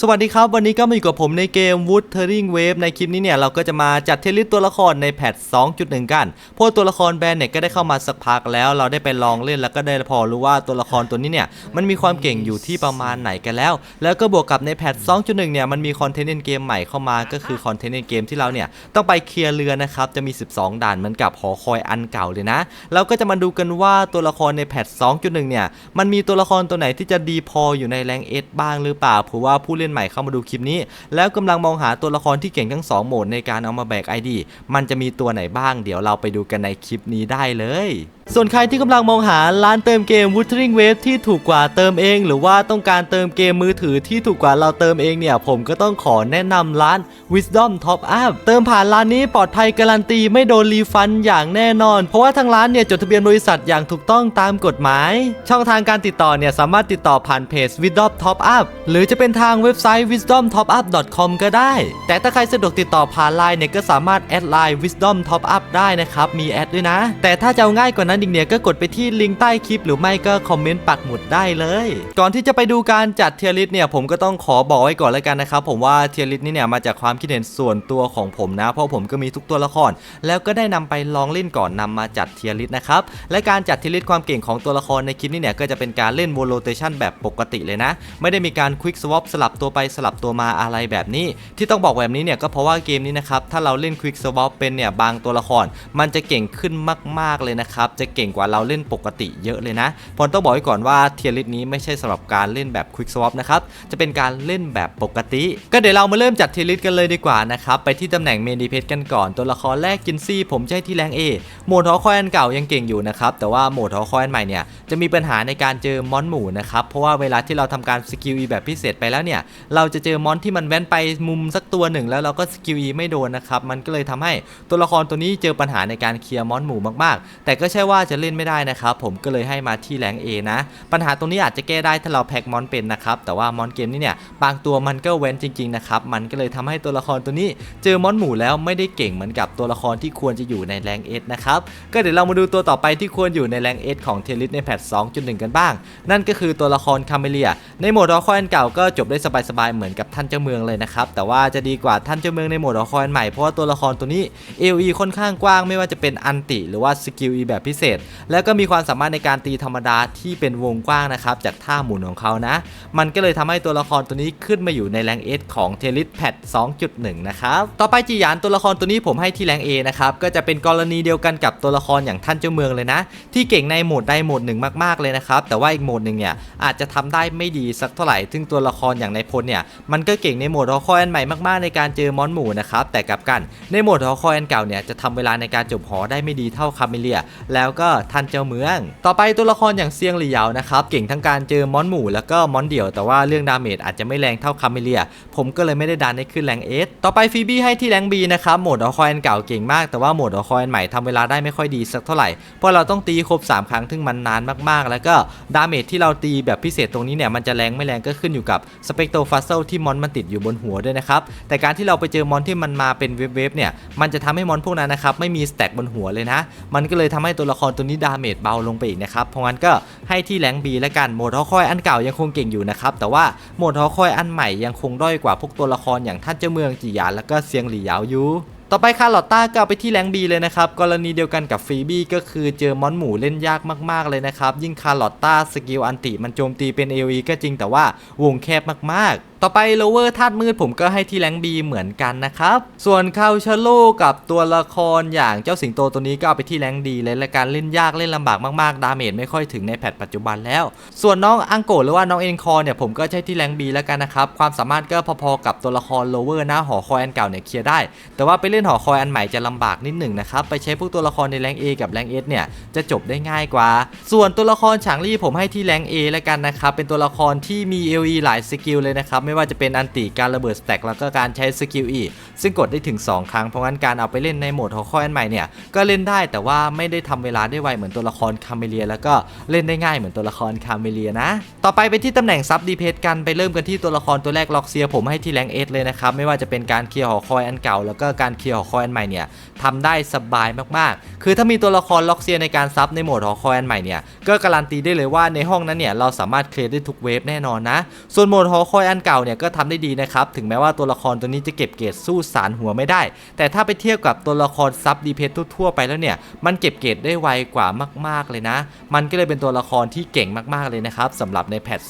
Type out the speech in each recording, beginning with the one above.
สวัสดีครับ วันนี้ก็มาอยู่กับผมในเกม Wuthering Wave ในคลิปนี้เนี่ย เราก็จะมาจัดเทลิสต,ตัวละครในแพท 2.1 กันพราะตัวละครแบรนด์เนี่ยก็ได้เข้ามาสักพักแล้ว เราได้ไปลองเล่นแล้วก็ได้พอรู้ว่าตัวละครตัวนี้เนี่ย มันมีความเก่งอยู่ที่ประมาณไหนกันแล้ว แล้วก็บวกกับในแพท 2.1 เนี่ย มันมีคอนเทนต์ในเกมใหม่เข้ามาก็คือคอนเทนต์ในเกมที่เราเนี่ย ต้องไปเคลียร์เรือนะครับจะมี 12 ด่านเหมือนกับหอคอยอันเก่าเลยนะเราก็จะมาดูกันว่าตัวละครในแพท 2.1 เนี่ยมันมีตัวละครตัวไหนที่จะดีพออยู่ในแรงเอสบ้างหรือเปล่าเผื่อว่าผู้เล่นใหม่เข้ามาดูคลิปนี้ แล้วกำลังมองหาตัวละครที่เก่งทั้ง 2 โหมดในการเอามาแบก ID มันจะมีตัวไหนบ้าง เดี๋ยวเราไปดูกันในคลิปนี้ได้เลยส่วนใครที่กำลังมองหาร้านเติมเกม Wuthering Wave ที่ถูกกว่าเติมเอง หรือว่าต้องการเติมเกมมือถือที่ถูกกว่าเราเติมเองเนี่ย ผมก็ต้องขอแนะนำร้าน Wisdom Top Up เติมผ่านร้านนี้ปลอดภัยการันตีไม่โดนรีฟันอย่างแน่นอน เพราะว่าทางร้านเนี่ยจดทะเบียนบริษัทอย่างถูกต้องตามกฎหมาย ช่องทางการติดต่อเนี่ยสามารถติดต่อผ่านเพจ Wisdom Top Up หรือจะเป็นทางเว็บ็บไซต์ wisdomtopup.com ก็ได้ แต่ถ้าใครสะดวกติดต่อผ่านไลน์เนี่ยก็สามารถแอดไลน์ Wisdom Top Up ได้นะครับ มีแอดด้วยนะ แต่ถ้าจะเอาง่ายกว่านั้นอีกเนี่ยก็กดไปที่ลิงก์ใต้คลิปหรือไม่ก็คอมเมนต์ปักหมุดได้เลย ก่อนที่จะไปดูการจัดเทียริสเนี่ยผมก็ต้องขอบอกไว้ก่อนแล้วกันนะครับผมว่าเทียริสนี่เนี่ยมาจากความคิดเห็นส่วนตัวของผมนะ เพราะผมก็มีทุกตัวละคร แล้วก็ได้นำไปลองเล่นก่อนนำมาจัดเทียริสนะครับและการจัดเทียริสความเก่งของตัวละครในคลิปนี้เนี่ยก็จะเป็นการเล่น v o l o t a t i o n แบบปกติเลยนะ ไม่ได้มีการ Quick Swap สลับตัวไปสลับตัวมาอะไรแบบนี้ ที่ต้องบอกแบบนี้เนี่ยก็เพราะว่าเกมนี้นะครับถ้าเราเล่น Quick Swap เป็นเนี่ยบางตัวละคร มันจะเก่งขึ้นมาก ๆเลยนะครับจะเก่งกว่าเราเล่นปกติเยอะเลยนะผมต้องบอกไว้ก่อนว่าเทียริสนี้ไม่ใช่สำหรับการเล่นแบบ Quick Swap นะครับจะเป็นการเล่นแบบปกติ ก็เดี๋ยวเรามาเริ่มจัดเทียริสกันเลยดีกว่านะครับไปที่ตำแหน่งเมดีเพจกันก่อนตัวละครแรกจินซี่ผมให้ที่แรง A โหมดฮอคอยอันเก่ายังเก่งอยู่นะครับแต่ว่าโหมดฮอคอยอันใหม่เนี่ยจะมีปัญหาในการเจอมอนหมู่นะครับเพราะว่าเวลาที่เราทำการสกิล E แบบพิเศษไปแล้วเนี่ยเราจะเจอมอนที่มันแว้นไปมุมสักตัวหนึ่ง แล้วเราก็สกิล E ไม่โดนนะครับ มันก็เลยทำให้ตัวละครตัวนี้เจอปัญหาในการเคลียร์มอนหมู่มากๆ แต่ก็ใช่ว่าจะเล่นไม่ได้นะครับ ผมก็เลยให้มาที่แรง A นะ ปัญหาตรงนี้อาจจะแก้ได้ถ้าเราแพ็กมอนเป็นนะครับ แต่ว่ามอนเกมนี้เนี่ยบางตัวมันก็เว้นจริงๆนะครับ มันก็เลยทำให้ตัวละครตัวนี้เจอมอนหมู่แล้วไม่ได้เก่งเหมือนกับตัวละครที่ควรจะอยู่ในแรงเอนะครับ ก็เดี๋ยวเรามาดูตัวต่อไปที่ควรอยู่ในแรงเอของเทลิสในแพท2.1 กันบ้าง นั่นก็คือตัวละครคาเมเลีย ในโหมดรอคอยอันเก่าก็จบได้สบายๆเหมือนกับท่านเจ้าเมืองเลยนะครับแต่ว่าจะดีกว่าท่านเจ้าเมืองในโหมดรอคอยอันใหม่เพราะว่าตัวละครตัวนี้ AOE ค่อนข้างกว้างไม่ว่าจะเป็นอันติ หรือว่าสกิล E แบบพิเศษ แล้วก็มีความสามารถในการตีธรรมดาที่เป็นวงกว้างนะครับจากท่าหมุนของเขานะ มันก็เลยทำให้ตัวละครตัวนี้ขึ้นมาอยู่ในแรงเอสของเทลิสแพท2.1 นะครับต่อไปจีหยานตัวละครตัวนี้ผมให้ที่แรง A นะครับก็จะเป็นกรณีเดียวกันกับตัวละครอย่างท่านเจ้าเมืองเลยนะ ที่เก่งในโหมดใดโหมดหนึ่งมากๆเลยนะครับแต่ว่าอีกโหมดหนึ่งเนี่ยอาจจะทำได้ไม่ดีสักเท่าไหร่ซึ่งตัวละครอย่างในพลเนี่ยมันก็เก่งในโหมดฮอคอยอันใหม่มากๆในการเจอมอนหมู่นะครับแต่กลับกันในโหมดฮอคอยอันเก่าเนี่ยจะทำเวลาในการจบหอได้ไม่ดีเท่าคาเมเลีย แล้วก็ท่านเจ้าเมือง ต่อไปตัวละครอย่างเซียงหลี่เหยานะครับเก่งทั้งการเจอมอนหมู่แล้วก็มอนเดี่ยวแต่ว่าเรื่องดาเมจอาจจะไม่แรงเท่าคาเมเลีย ผมก็เลยไม่ได้ดันให้ขึ้นแรงเอสต่อไปฟีบี้ให้ที่แรง B นะครับโหมดออคอยอันเก่าเก่งมากแต่ว่าโหมดออคอยอันใหม่ทำเวลาได้ไม่ค่อยดีสักเท่าไหร่เพราะเราต้องตีครบ3ครั้งซึ่งมันนานมากๆ แล้วก็ดาเมจที่เราตีแบบพิเศษตรงนี้เนี่ยมันจะแรงไม่แรงก็ขึ้นอยู่กับสเปโตฟัสเซลที่มอนมันติดอยู่บนหัวด้วยนะครับแต่การที่เราไปเจอมอนที่มันมาเป็นเวฟๆเนี่ยมันจะทำให้มอนพวกนั้นนะครับไม่มีสแต็กบนหัวเลยนะ มันก็เลยทำให้ตัวละครตัวนี้ดาเมจเบาลงไปอีกนะครับเพราะงั้นก็ให้ที่แรงบีแล้วกันโหมดฮอคอยอันเก่ายังคงเก่งอยู่นะครับแต่ว่าโหมดฮอคอยอันใหม่ยังคงด้อยกว่าพวกตัวละครอย่างท่านเจ้าเมืองจีหยานแล้วก็เซียงหลี่หยาอยู่ ต่อไปคาร์ลอตต้าก็เอาไปที่แรงบีเลยนะครับ กรณีเดียวกันกับฟีบี้ก็คือเจอมอนหมูเล่นยากมากๆเลยนะครับ ยิ่งคาร์ลอตต้าสกิลอันติมันโจมตีเป็น AoE ก็จริงแต่ว่าวงแคบมากๆ ต่อไปโลเวอร์ธาตุมืดผมก็ให้ที่แรงบีเหมือนกันนะครับ ส่วนคาชโลกับตัวละครอย่างเจ้าสิงโตตัวนี้ก็เอาไปที่แรงดีเลยและการเล่นยากเล่นลำบากมากๆ ดาเมจไม่ค่อยถึงในแพทปัจจุบันแล้ว ส่วนน้องอังโกะหรือว่าน้องเอ็นคอร์เนี่ยผมก็ใช้ที่แรงบีแล้วกันนะครับ ความสามารถก็พอๆกับตัวละครโลเวอร์หน้าหอคอยอันเก่าเนี่ยเคลียร์ได้ แต่ว่าไปเล่นหอคอยอันใหม่จะลำบากนิดหนึ่งนะครับ ไปใช้พวกตัวละครในแรง A กับแรง S เนี่ยจะจบได้ง่ายกว่า ส่วนตัวละครฉางลี่ผมให้ที่แรง A แล้วกันนะครับเป็นตัวละครที่มี LE หลายสกิลเลยนะครับไไม่ว่าจะเป็นอันติการระเบิดสแต็กแล้วก็การใช้สกิล E ซึ่งกดได้ถึง 2 ครั้งเพราะงั้นการเอาไปเล่นในโหมดหอคอยอันใหม่เนี่ยก็เล่นได้แต่ว่าไม่ได้ทำเวลาได้ไวเหมือนตัวละครคาเมเลีย แล้วก็เล่นได้ง่ายเหมือนตัวละครคาเมเลียนะ ต่อไปไปที่ตำแหน่งซับดีเพจกันไปเริ่มกันที่ตัวละครตัวแรกล็อกเซียผมให้ที่แรง S เลยนะครับไม่ว่าจะเป็นการเคลียร์หอคอยอันเก่า แล้วก็การเคลียร์หอคอยอันใหม่เนี่ยทำได้สบายมากๆ คือถ้ามีตัวละครล็อกเซียในการซับในโหมดหอคอยอันใหม่เนี่ยก็การันตีได้เลยว่าในห้องนั้นเนี่ยเราสามารถเคลียร์ได้ทุกเวฟแน่นอนนะ ส่วนโหมดหอคอยอันเก่าเนี่ยก็ทำได้ดีนะครับ ถึงแม้ว่าตัวละครตัวนี้จะเก็บเกรดสู้สารหัวไม่ได้ แต่ถ้าไปเทียบกับตัวละครซับดีเพจทั่วไปแล้วเนี่ย มันเก็บเกรดได้ไวกว่ามาก ๆ เลยนะ มันก็เลยเป็นตัวละครที่เก่งมาก ๆ เลยนะครับสำหรับในแพท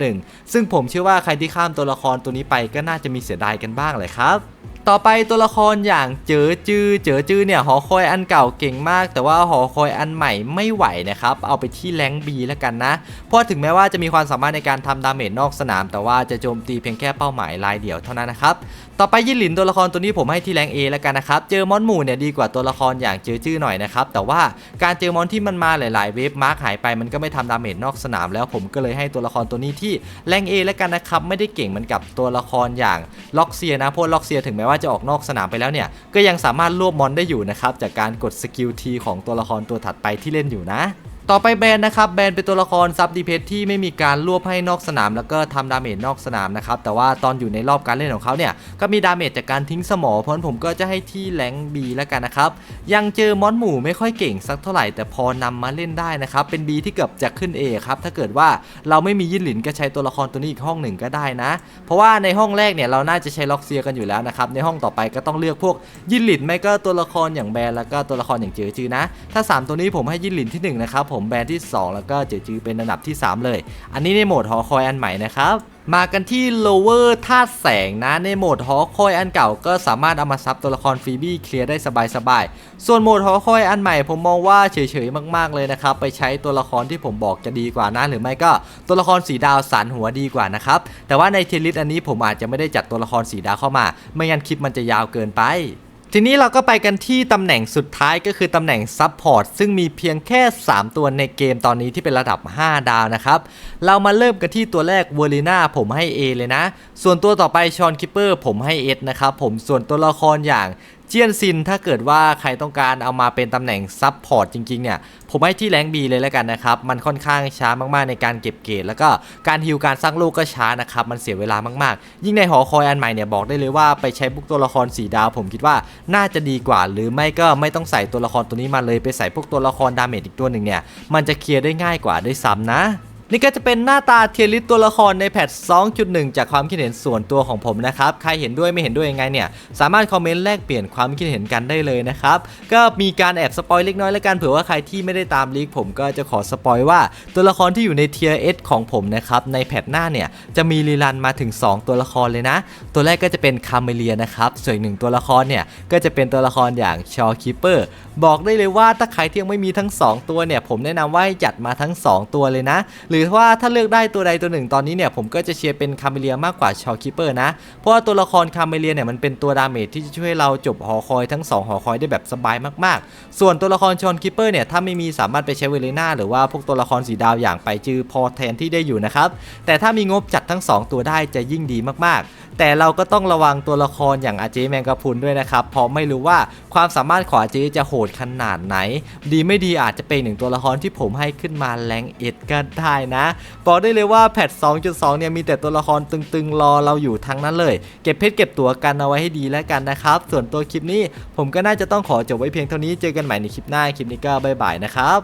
2.1 ซึ่งผมเชื่อว่าใครที่ข้ามตัวละครตัวนี้ไปก็น่าจะมีเสียดายกันบ้างเลยครับ ต่อไปตัวละครอย่างเจอจื้อเจอจื้อเนี่ยหอคอยอันเก่าเก่งมาก แต่ว่าหอคอยอันใหม่ไม่ไหวนะครับเอาไปที่แรงบีแล้วกันนะเพราะถึงแม้ว่าจะมีความสามารถในการทำดาเมจนอกสนาม แต่ว่าจะโจมตีเพียงแค่เป้าหมายรายเดียวเท่านั้นนะครับต่อไปยินหลินตัวละครตัวนี้ผมให้ที่แรง A แล้วกันนะครับเจอมอนหมู่เนี่ยดีกว่าตัวละครอย่างเจอจื้อหน่อยนะครับแต่ว่าการเจอมอนที่มันมาหลาย ๆ เวฟมาร์คหายไปมันก็ไม่ทำดาเมจนอกสนาม แล้วผมก็เลยให้ตัวละครตัวนี้ที่แรง A แล้วกันนะครับไม่ได้เก่งเหมือนกับตัวละครอย่างล็อกเซียนะเพราะล็อกเซียถึงแม้ว่าว่าจะออกนอกสนามไปแล้วเนี่ย ก็ยังสามารถรวบมอนได้อยู่นะครับ จากการกดสกิลทีของตัวละครตัวถัดไปที่เล่นอยู่นะ ต่อไปแบนนะครับแบนเป็นตัวละครซับดีเพสที่ไม่มีการรวบให้นอกสนาม แล้วก็ทำดาเมจนอกสนามนะครับแต่ว่าตอนอยู่ในรอบการเล่นของเขาเนี่ยก็มีดาเมจจากการทิ้งสมอเพราะฉะนั้นผมก็จะให้ที่แรงบีแล้วกันนะครับยังเจอมอนหมู่ไม่ค่อยเก่งสักเท่าไหร่ แต่พอนำมาเล่นได้นะครับเป็น B ที่เกือบจะขึ้น A ครับถ้าเกิดว่าเราไม่มียินหลินก็ใช้ตัวละครตัวนี้อีกห้องหนึ่งก็ได้นะ เพราะว่าในห้องแรกเนี่ยเราน่าจะใช้ล็อกเซียกันอยู่แล้วนะครับในห้องต่อไปก็ต้องเลือกพวกยินหลินไม่ก็ตัวละครอย่างแบนแล้วก็ตัวละครอย่างเจอจือนะถ้า 3 ตัวนี้ผมให้ยินหลินที่1นะครับผมแบรนด์ที่ 2 แล้วก็เจจือเป็นอันดับที่ 3 เลย อันนี้ในโหมดหอคอยอันใหม่นะครับมากันที่ lower ธาตุแสงนะในโหมดหอคอยอันเก่าก็สามารถเอามาซับตัวละครฟรีบี้เคลียร์ได้สบายๆ ส่วนโหมดหอคอยอันใหม่ผมมองว่าเฉยๆ มากๆเลยนะครับ ไปใช้ตัวละครที่ผมบอกจะดีกว่านะหรือไม่ก็ตัวละครสีดาวสันหัวดีกว่านะครับ แต่ว่าในเทลิสอันนี้ผมอาจจะไม่ได้จัดตัวละครสีดาวเข้ามา ไม่งั้นคลิปมันจะยาวเกินไป ทีนี้เราก็ไปกันที่ตำแหน่งสุดท้ายก็คือตำแหน่งซับพอร์ตซึ่งมีเพียงแค่ 3 ตัวในเกมตอนนี้ที่เป็นระดับ 5 ดาวนะครับ เรามาเริ่มกันที่ตัวแรกเวอร์ลิน่าผมให้ A เลยนะ ส่วนตัวต่อไปชอนคิปเปอร์ผมให้ S นะครับผมส่วนตัวละครอย่าง จียนซินถ้าเกิดว่าใครต้องการเอามาเป็นตำแหน่งซับพอร์ตจริงๆเนี่ยผมให้ที่แรงบีเลยแล้วกันนะครับ มันค่อนข้างช้ามากๆในการเก็บเกรดแล้วก็การฮิวการสร้างลูกก็ช้านะครับมันเสียเวลามากๆ ยิ่งในหอคอยอันใหม่เนี่ยบอกได้เลยว่าไปใช้พวกตัวละครสีดาว ผมคิดว่าน่าจะดีกว่า หรือไม่ก็ไม่ต้องใส่ตัวละครตัวนี้มาเลยไปใส่พวกตัวละครดาเมจอีกตัวหนึ่งเนี่ยมันจะเคลียร์ได้ง่ายกว่าด้วยซ้ำนะ นี่ก็จะเป็นหน้าตาเทียริสตัวละครในแพท 2.1 จากความคิดเห็นส่วนตัวของผมนะครับ ใครเห็นด้วยไม่เห็นด้วยยังไงเนี่ย สามารถคอมเมนต์แลกเปลี่ยนความคิดเห็นกันได้เลยนะครับ ก็มีการแอบสปอยเล็กน้อยแล้วกัน เผื่อว่าใครที่ไม่ได้ตามลีกผมก็จะขอสปอยว่าตัวละครที่อยู่ในเทียร์ S ของผมนะครับ ในแพทหน้าเนี่ยจะมีรีรันมาถึง 2 ตัวละครเลยนะ ตัวแรกก็จะเป็นคาเมเลียนะครับ ส่วนอีกหนึ่งตัวละครเนี่ยก็จะเป็นตัวละครอย่างชอคิปเปอร์บอกได้เลยว่าถ้าใครที่ยังไม่มีทั้ง 2 ตัวเนี่ยผมแนะนำว่าให้จัดมาทั้ง 2 ตัวเลยนะ หรือือว่าถ้าเลือกได้ตัวใดตัวหนึ่งตอนนี้เนี่ยผมก็จะเชียร์เป็นคาเมเลียมากกว่าชอคิปเปอร์นะ เพราะว่าตัวละครคาเมเลียเนี่ยมันเป็นตัวดาเมจที่จะช่วยเราจบหอคอยทั้ง 2 หอคอยได้แบบสบายมากๆ ส่วนตัวละครชอนคิปเปอร์เนี่ยถ้าไม่มีสามารถไปใช้เวเลน่าหรือว่าพวกตัวละครสีดาวอย่างไปจือพอแทนที่ได้อยู่นะครับแต่ถ้ามีงบจัดทั้ง 2 ตัวได้จะยิ่งดีมากๆแต่เราก็ต้องระวังตัวละครอย่างอาเจแมงกะพุนด้วยนะครับ เพราะไม่รู้ว่าความสามารถของอาเจจะโหดขนาดไหน ดีไม่ดีอาจจะเป็นหนึ่งตัวละครที่ผมให้ขึ้นมาแรงเอ็ดก็ได้นะ บอกได้เลยว่าแพท 2.2 เนี่ยมีแต่ตัวละครตึงๆ รอเราอยู่ทั้งนั้นเลย เก็บเพชรเก็บตัวกันเอาไว้ให้ดีแล้วกันนะครับ ส่วนตัวคลิปนี้ผมก็น่าจะต้องขอจบไว้เพียงเท่านี้ เจอกันใหม่ในคลิปหน้า คลิปนี้ก็บ๊ายบายนะครับ